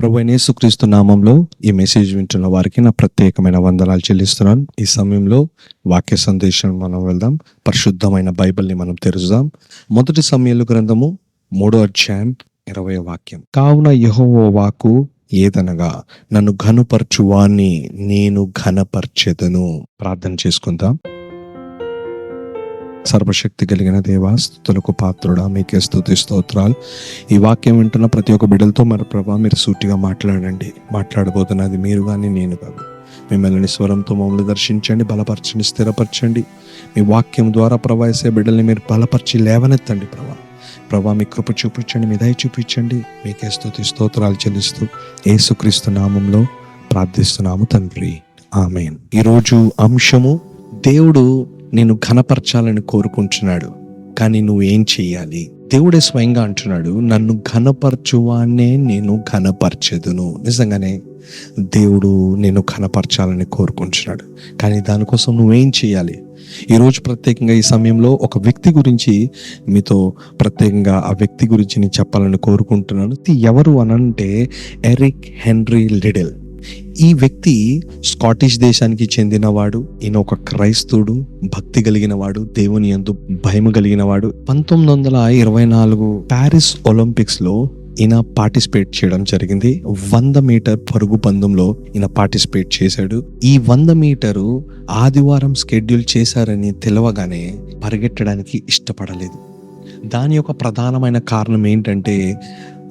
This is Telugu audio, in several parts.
ప్రభు యేసుక్రీస్తు నామంలో ఈ మెసేజ్ వింటున్న వారికి నా ప్రత్యేకమైన వందనాలు చెల్లిస్తున్నాను. ఈ సమయంలో వాక్య సందేశం మనం వెళ్దాం. పరిశుద్ధమైన బైబిల్ని మనం తెరుద్దాం మొదటి సమయంలో గ్రంథము మూడో అధ్యాయం ఇరవై వాక్యం. కావున యెహోవా వాకు ఏదనగా నన్ను ఘనపరచువాన్ని నేను ఘనపరచెదను. ప్రార్థన చేసుకుందాం. సర్వశక్తి కలిగిన దేవా స్థుతులకు పాత్రుడా మీకే స్థుతి స్తోత్రాలు. ఈ వాక్యం వింటున్న ప్రతి ఒక్క బిడ్డలతో మరి ప్రభా మీరు సూటిగా మాట్లాడండి. మాట్లాడబోతున్నది మీరు కానీ నేను కాదు మిమ్మల్ని స్వరంతో మమ్మల్ని దర్శించండి బలపరచండి స్థిరపరచండి. మీ వాక్యం ద్వారా ప్రవాసే బిడ్డల్ని మీరు బలపరిచి లేవనెత్తండి ప్రభా. ప్రభా మీ కృప చూపించండి మీ దయ చూపించండి. మీకే స్థుతి స్తోత్రాలు చెల్లిస్తూ యేసుక్రీస్తు నామంలో ప్రార్థిస్తున్నాము తండ్రి. ఆమెన్. ఈరోజు అంశము దేవుడు నేను ఘనపరచాలని కోరుకుంటున్నాడు కానీ నువ్వేం చెయ్యాలి? దేవుడే స్వయంగా అంటున్నాడు నన్ను ఘనపరచువానే నేను ఘనపరచెదును. నిజంగానే దేవుడు నేను ఘనపరచాలని కోరుకుంటున్నాడు. కానీ దానికోసం నువ్వేం చేయాలి? ఈరోజు ప్రత్యేకంగా ఈ సమయంలో ఒక వ్యక్తి గురించి మీతో ప్రత్యేకంగా ఆ వ్యక్తి గురించి నేను చెప్పాలని కోరుకుంటున్నాను. ఎవరు అనంటే ఎరిక్ హెన్రీ లిడిల్. ఈ వ్యక్తి స్కాటిష్ దేశానికి చెందినవాడు ఈయన ఒక క్రైస్తవుడు భక్తి కలిగిన వాడు దేవుని ఎందు భయం కలిగిన వాడు పంతొమ్మిది వందల ఇరవై నాలుగు ప్యారిస్ ఒలింపిక్స్లో ఈయన పార్టిసిపేట్ చేయడం జరిగింది. వంద మీటర్ పరుగు పందెంలో ఈయన పార్టిసిపేట్ చేశాడు. ఈ వంద మీటరు ఆదివారం స్కెడ్యూల్ చేశారని తెలవగానే పరిగెట్టడానికి ఇష్టపడలేదు. దాని యొక్క ప్రధానమైన కారణం ఏంటంటే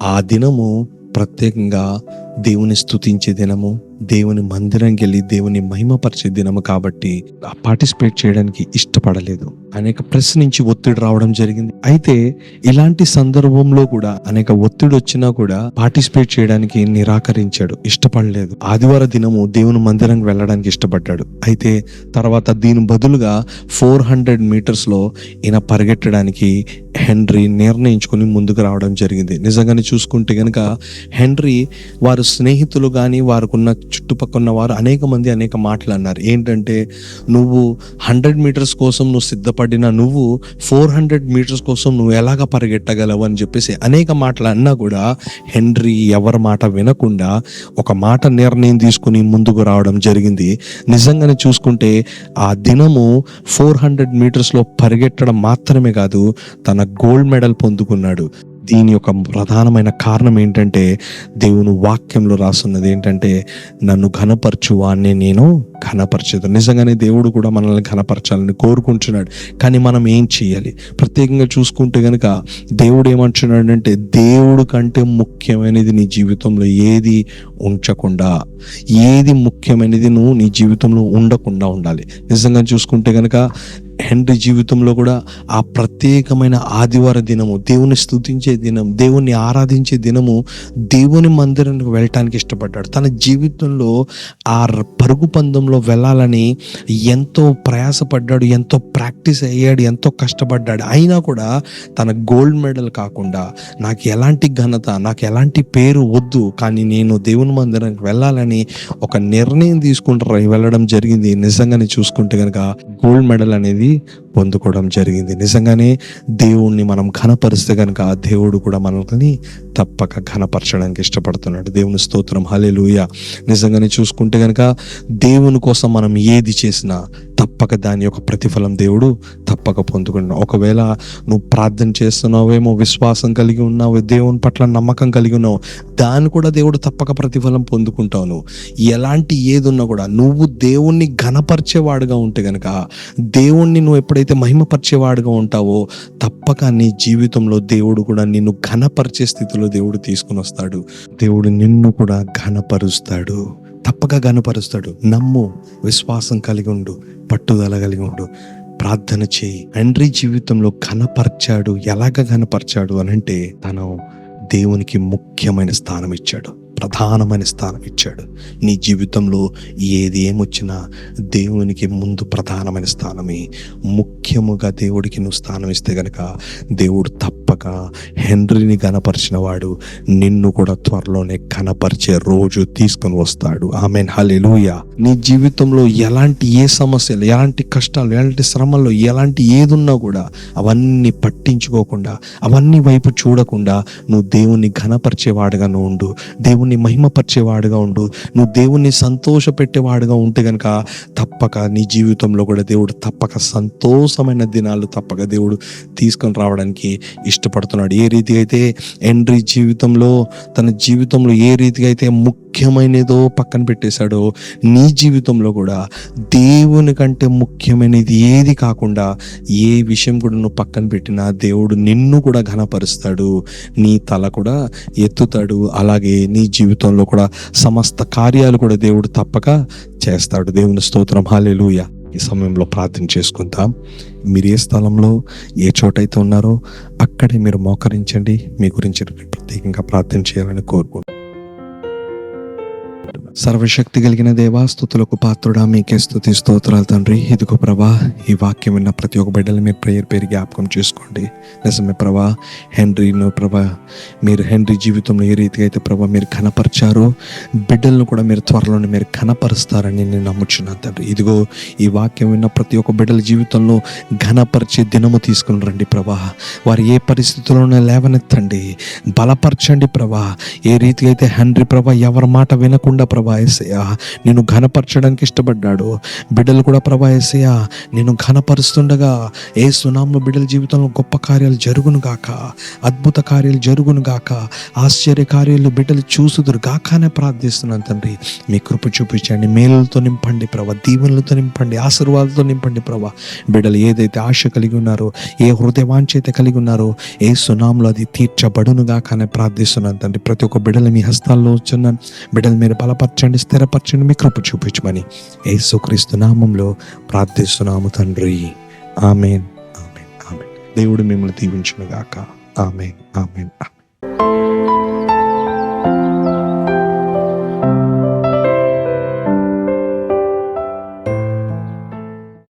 ఆ దినము ప్రత్యేకంగా దేవుని స్తుతించే దినము దేవుని మందిరంకి వెళ్ళి దేవుని మహిమపరిచే దినము కాబట్టి పార్టిసిపేట్ చేయడానికి ఇష్టపడలేదు. అనేక ప్రెస్ నుంచి ఒత్తిడి రావడం జరిగింది. అయితే ఇలాంటి సందర్భంలో కూడా అనేక ఒత్తిడి వచ్చినా కూడా పార్టిసిపేట్ చేయడానికి నిరాకరించాడు ఇష్టపడలేదు. ఆదివార దినము దేవుని మందిరానికి వెళ్ళడానికి ఇష్టపడ్డాడు. అయితే తర్వాత దీని బదులుగా ఫోర్ హండ్రెడ్ మీటర్స్లో ఈయన పరిగెట్టడానికి హెన్రీ నిర్ణయించుకుని ముందుకు రావడం జరిగింది. నిజంగానే చూసుకుంటే కనుక హెన్రీ వారు స్నేహితులు కానీ వారికున్న చుట్టుపక్కల వారు అనేక మంది అనేక మాటలు అన్నారు. ఏంటంటే నువ్వు హండ్రెడ్ మీటర్స్ కోసం నువ్వు సిద్ధపడిన నువ్వు ఫోర్ హండ్రెడ్ మీటర్స్ కోసం నువ్వు ఎలాగ పరిగెట్టగలవు? అని చెప్పేసి అనేక మాటలు అన్నా కూడా హెన్రీ ఎవరి మాట వినకుండా ఒక మాట నిర్ణయం తీసుకుని ముందుకు రావడం జరిగింది. నిజంగానే చూసుకుంటే ఆ దినము ఫోర్ హండ్రెడ్ మీటర్స్లో పరిగెట్టడం మాత్రమే కాదు తన గోల్డ్ మెడల్ పొందుకున్నాడు. దీని యొక్క ప్రధానమైన కారణం ఏంటంటే దేవుని వాక్యంలో రాస్తున్నది ఏంటంటే నన్ను ఘనపరచు వాడిని నేను ఘనపరచదు. నిజంగానే దేవుడు కూడా మనల్ని ఘనపరచాలని కోరుకుంటున్నాడు. కానీ మనం ఏం చేయాలి? ప్రత్యేకంగా చూసుకుంటే కనుక దేవుడు ఏమంటున్నాడంటే దేవుడు కంటే ముఖ్యమైనది నీ జీవితంలో ఏది ఉంచకుండా ఏది ముఖ్యమైనది నువ్వు నీ జీవితంలో ఉండకుండా ఉండాలి. నిజంగా చూసుకుంటే కనుక హెన్రీ జీవితంలో కూడా ఆ ప్రత్యేకమైన ఆదివార దినము దేవుని స్తుతించే దినం దేవుణ్ణి ఆరాధించే దినము దేవుని మందిరానికి వెళ్ళటానికి ఇష్టపడ్డాడు. తన జీవితంలో ఆ ర- పరుగు పందెంలో వెళ్ళాలని ఎంతో ప్రయాసపడ్డాడు ఎంతో ప్రాక్టీస్ అయ్యాడు ఎంతో కష్టపడ్డాడు. అయినా కూడా తన గోల్డ్ మెడల్ కాకుండా నాకు ఎలాంటి ఘనత నాకు ఎలాంటి పేరు వద్దు కానీ నేను దేవుని మందిరానికి వెళ్ళాలని ఒక నిర్ణయం తీసుకుంటారు వెళ్ళడం జరిగింది. నిజంగానే చూసుకుంటే కనుక గోల్డ్ మెడల్ అనేది పొందుకోవడం జరిగింది. నిజంగానే దేవుణ్ణి మనం ఘనపరిస్తే కనుక దేవుడు కూడా మనల్ని తప్పక ఘనపరచడానికి ఇష్టపడుతున్నాడు. దేవుని స్తోత్రం. హలే నిజంగానే చూసుకుంటే కనుక దేవుని కోసం మనం ఏది చేసినా తప్పక దాని యొక్క ప్రతిఫలం దేవుడు తప్పక పొందుకున్నాడు ఒకవేళ నువ్వు ప్రార్థన చేస్తున్నావేమో విశ్వాసం కలిగి ఉన్నావు దేవుని పట్ల నమ్మకం కలిగి ఉన్నావు దాన్ని కూడా దేవుడు తప్పక ప్రతిఫలం పొందుకుంటావు నువ్వు. ఎలాంటి ఏది ఉన్నా కూడా నువ్వు దేవుణ్ణి ఘనపరిచేవాడుగా ఉంటే గనక దేవుణ్ణి నువ్వు ఎప్పుడైతే మహిమపరిచేవాడుగా ఉంటావో తప్పక నీ జీవితంలో దేవుడు కూడా నిన్ను ఘనపరిచే స్థితిలో దేవుడు తీసుకుని వస్తాడు. దేవుడు నిన్ను కూడా ఘనపరుస్తాడు. తప్పక ఘనపరుస్తాడు. నమ్ము విశ్వాసం కలిగి ఉండు. పట్టుదల కలిగి ఉండు. ప్రార్థన చేయి. తండ్రి జీవితంలో ఘనపరిచాడు. ఎలాగ ఘనపరిచాడు అని అంటే తను దేవునికి ముఖ్యమైన స్థానం ఇచ్చాడు. ప్రధానమైన స్థానం ఇచ్చాడు. నీ జీవితంలో ఏది ఏమొచ్చినా దేవునికి ముందు ప్రధానమైన స్థానమే. ముఖ్యముగా దేవుడికి నువ్వు స్థానం ఇస్తే గనక దేవుడు తప్ప తప్పక హెన్రీని గనపరిచిన వాడు నిన్ను కూడా త్వరలోనే కనపరిచే రోజు తీసుకొని వస్తాడు. ఆమెన్. హలెలుయ నీ జీవితంలో ఎలాంటి ఏ సమస్యలు ఎలాంటి కష్టాలు ఎలాంటి శ్రమల్లో ఎలాంటి ఏదున్నా కూడా అవన్నీ పట్టించుకోకుండా అవన్నీ వైపు చూడకుండా నువ్వు దేవుణ్ణి ఘనపరిచేవాడుగా నువ్వు ఉండు. దేవుణ్ణి మహిమపరిచేవాడుగా ఉండు. నువ్వు దేవుణ్ణి సంతోష పెట్టేవాడుగా ఉంటే గనక తప్పక నీ జీవితంలో కూడా దేవుడు తప్పక సంతోషమైన దినాలు తప్పక దేవుడు తీసుకొని రావడానికి ఇష్టపడుతున్నాడు. ఏ రీతిగా అయితే ఎండ్రీ జీవితంలో తన జీవితంలో ఏ రీతిగా అయితే ముఖ్యమైనదో పక్కన పెట్టేశాడో నీ జీవితంలో కూడా దేవుని కంటే ముఖ్యమైనది ఏది కాకుండా ఏ విషయం కూడా నువ్వు పక్కన పెట్టినా దేవుడు నిన్ను కూడా ఘనపరుస్తాడు. నీ తల కూడా ఎత్తుతాడు. అలాగే నీ జీవితంలో కూడా సమస్త కార్యాలు కూడా దేవుడు తప్పక చేస్తాడు. దేవుని స్తోత్రం. హాలేలుయా ఈ సమయంలో ప్రార్థన చేసుకుందాం. మీరు ఏ స్థలంలో ఏ చోటైతే ఉన్నారో అక్కడే మీరు మోకరించండి. మీ గురించి ప్రత్యేకంగా ప్రార్థన చేయాలని కోరుకుంటున్నాను సర్వశక్తి కలిగిన దేవా స్థుతులకు పాత్రుడా మీకే స్థుతి స్తోత్రాలు తండ్రి. ఇదిగో ప్రభా ఈ వాక్యం విన్న ప్రతి ఒక్క బిడ్డలు మీరు ప్రేయర్ పేరు జ్ఞాపకం చేసుకోండి. నిజమే ప్రభా హెన్రీను ప్రభా మీరు హెన్రీ జీవితంలో ఏ రీతిగా అయితే ప్రభా మీరు కనపరిచారో బిడ్డలను కూడా మీరు త్వరలోనే మీరు కనపరుస్తారని నేను నమ్ముచున్నాను తండ్రి. ఇదిగో ఈ వాక్యం విన్న ప్రతి ఒక్క బిడ్డల జీవితంలో ఘనపరిచే దినము తీసుకుని రండి ప్రభా. వారు ఏ పరిస్థితుల్లోనే లేవనెత్తండి. బలపరచండి ప్రభా. ఏ రీతిగా అయితే హెన్రీ ప్రభా ఎవరి మాట వినకుండా ప్రభా ఏసయ్య నేను ఘనపరచడానికి ఇష్టపడ్డాడు. బిడ్డలు కూడా ప్రభాయసయ్యా నేను ఘనపరుస్తుండగా ఏ సునామ బిడ్డల జీవితంలో గొప్ప కార్యాలు జరుగును గాక. అద్భుత కార్యాలు జరుగును గాక. ఆశ్చర్య కార్యాలు బిడ్డలు చూసుదురు గాకనే ప్రార్థిస్తున్నాను తండ్రి. మీ కృప చూపించండి. మేలులతో నింపండి ప్రభా. దీవెనలతో నింపండి. ఆశీర్వాదాలతో నింపండి ప్రభా. బిడ్డలు ఏదైతే ఆశ కలిగి ఉన్నారో ఏ హృదయవాంఛైతే కలిగి ఉన్నారో ఏ సునాంలో అది తీర్చబడును గాక ప్రార్థిస్తున్నాను తండ్రి. ప్రతి ఒక్క బిడ్డలు మీ హస్తాల్లో వచ్చున్నాను బిడ్డలు మీరు బలపరచండి స్థిరపరచండి మీ కృప చూపించమని. యేసుక్రీస్తు నామంలో ప్రార్థిస్తున్నాము తండ్రి. ఆమెన్ ఆమెన్ ఆమెన్. దేవుడు మిమ్మల్ని దీవించునుగాక. ఆమెన్ ఆమెన్ ఆమెన్.